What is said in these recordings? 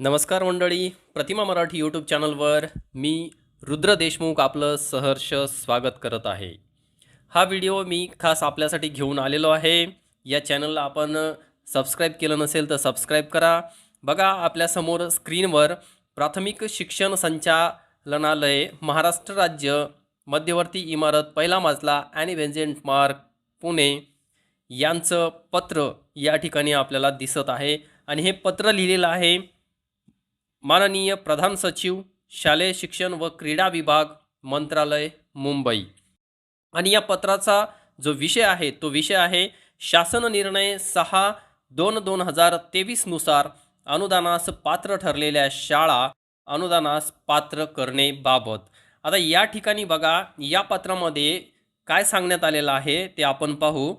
नमस्कार मंडळी प्रतिमा मराठी यूट्यूब चॅनलवर मी रुद्र देशमुख आपलं सहर्ष स्वागत करत आहे. हा व्हिडिओ मी खास आपल्यासाठी घेऊन आलेलो आहे. या चॅनलला आपण सबस्क्राईब केलं नसेल तर सबस्क्राईब करा. बघा आपल्यासमोर स्क्रीनवर प्राथमिक शिक्षण संचालनालय महाराष्ट्र राज्य मध्यवर्ती इमारत पहिला माजला ॲनी व्हेंजेंट मार्क पुणे यांचं पत्र या ठिकाणी आपल्याला दिसत आहे. आणि हे पत्र लिहिलेलं आहे माननीय प्रधान सचिव शालेय शिक्षण व क्रीडा विभाग मंत्रालय मुंबई. आणि या पत्राचा जो विषय आहे तो विषय आहे शासन निर्णय सहा दोन दोन हजार तेवीसनुसार अनुदानास पात्र ठरलेल्या शाळा अनुदानास पात्र करणेबाबत आता या ठिकाणी बघा या पत्रामध्ये काय सांगण्यात आलेलं आहे ते आपण पाहू.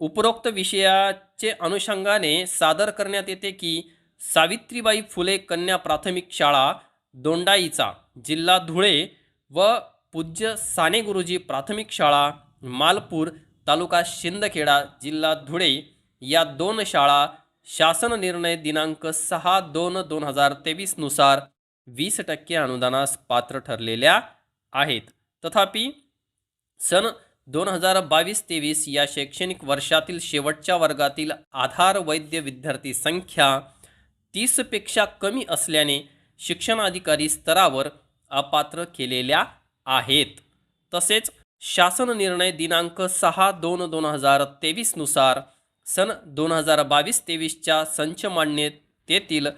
उपरोक्त विषयाचे अनुषंगाने सादर करण्यात येते की सावित्रीबाई फुले कन्या प्राथमिक शाळा दोंडाईचा जिल्हा धुळे व पूज्य साने गुरुजी प्राथमिक शाळा मालपूर तालुका शिंदखेडा जिल्हा धुळे. या दोन शाळा शासन निर्णय दिनांक सहा दोन दोन हजार तेवीसनुसार वीस टक्के अनुदानास पात्र ठरलेल्या आहेत. तथापि सन दोन हजार बावीस तेवीस या शैक्षणिक वर्षातील शेवटच्या वर्गातील आधार वैद्य विद्यार्थी संख्या तीसपेक्षा कमी असल्याने शिक्षणाधिकारी स्तरावर अपात्र केलेल्या आहेत. तसेच शासन निर्णय दिनांक सहा दोन दोन हजार तेवीसनुसार सन दोन हजार बावीस तेवीसच्या संच मान्यतेतील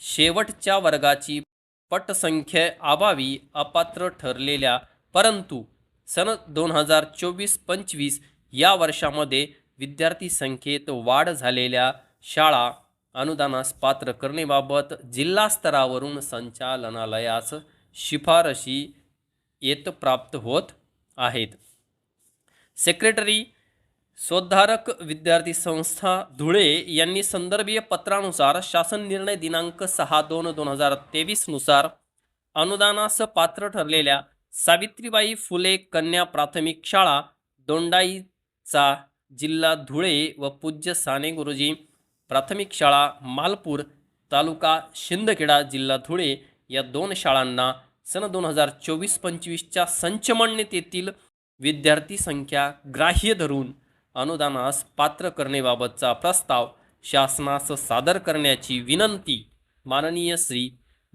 शेवटच्या वर्गाची पटसंख्ये अभावी अपात्र ठरलेल्या परंतु सन दोन हजार चोवीस पंचवीस या वर्षामध्ये विद्यार्थी संख्येत वाढ झालेल्या शाळा अनुदानास पात्र करणेबाबत जिल्हा स्तरावरून संचालनालयास शिफारशी येत प्राप्त होत आहेत. सेक्रेटरी स्वधारक विद्यार्थी संस्था धुळे यांनी संदर्भीय पत्रानुसार शासन निर्णय दिनांक सहा दोन दोन हजार तेवीसनुसार अनुदानास पात्र ठरलेल्या सावित्रीबाई फुले कन्या प्राथमिक शाळा दोंडाईचा जिल्हा धुळे व पूज्य साने गुरुजी प्राथमिक शाळा मालपूर तालुका शिंदखेडा जिल्हा धुळे या दोन शाळांना सन दोन हजार चोवीस पंचवीसच्या संचमान्यतेतील विद्यार्थी संख्या ग्राह्य धरून अनुदानास पात्र करणेबाबतचा प्रस्ताव शासनास सादर करण्याची विनंती माननीय श्री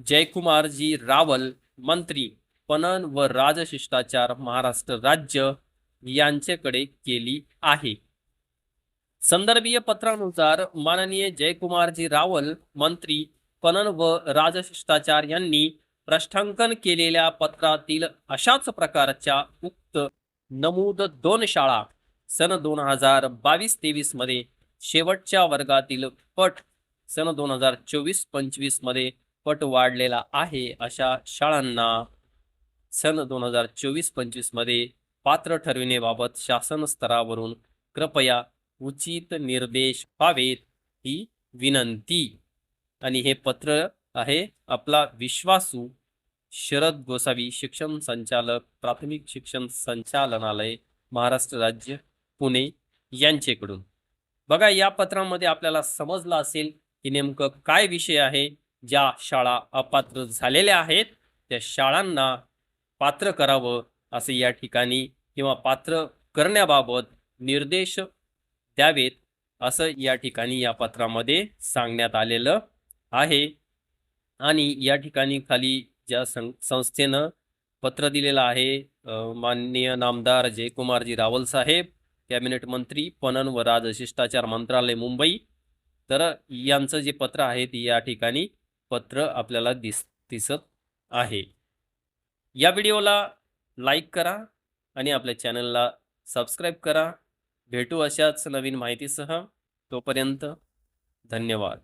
जयकुमारजी रावल मंत्री पणन व राजशिष्टाचार महाराष्ट्र राज्य यांच्याकडे केली आहे. संदर्भीय पत्रानुसार माननीय जयकुमारजी रावल मंत्री पणन व राजशिष्टाचार यांनी प्रष्टांकन केलेल्या पत्रातील अशाच प्रकारच्या उक्त नमूद दोन शाळा सन दोन हजार बावीस तेवीसमध्ये शेवटच्या वर्गातील पट सन दोन हजार चोवीस पंचवीसमध्ये पट वाढलेला आहे अशा शाळांना सन दोन हजार चोवीस पंचवीसमध्ये पात्र ठरविण्याबाबत शासन स्तरावरून कृपया उचित निर्देश व्हावेत ही विनंती. आणि हे पत्र आहे आपला विश्वासू शरद गोसावी शिक्षण संचालक प्राथमिक शिक्षण संचालनालय महाराष्ट्र राज्य पुणे यांचेकडून. बघा या पत्रामध्ये आपल्याला समजलं असेल की नेमकं काय विषय आहे. ज्या शाळा अपात्र झालेल्या आहेत त्या शाळांना पात्र करावं असे या ठिकाणी किंवा पात्र करण्याबाबत निर्देश द्यावेत असं या ठिकाणी या पत्रामध्ये सांगण्यात आलेलं आहे. आणि या ठिकाणी खाली ज्या सं संस्थेनं पत्र दिलेलं आहे माननीय नामदार जयकुमारजी रावल साहेब कॅबिनेट मंत्री पणन व राजशिष्टाचार मंत्रालय मुंबई तर यांचं जे पत्र आहे ते या ठिकाणी पत्र आपल्याला दिस दिसत आहे. या व्हिडिओला लाईक करा आणि आपल्या चॅनलला सबस्क्राईब करा. भेटू अशाच नवीन माहितीसह तोपर्यंत धन्यवाद.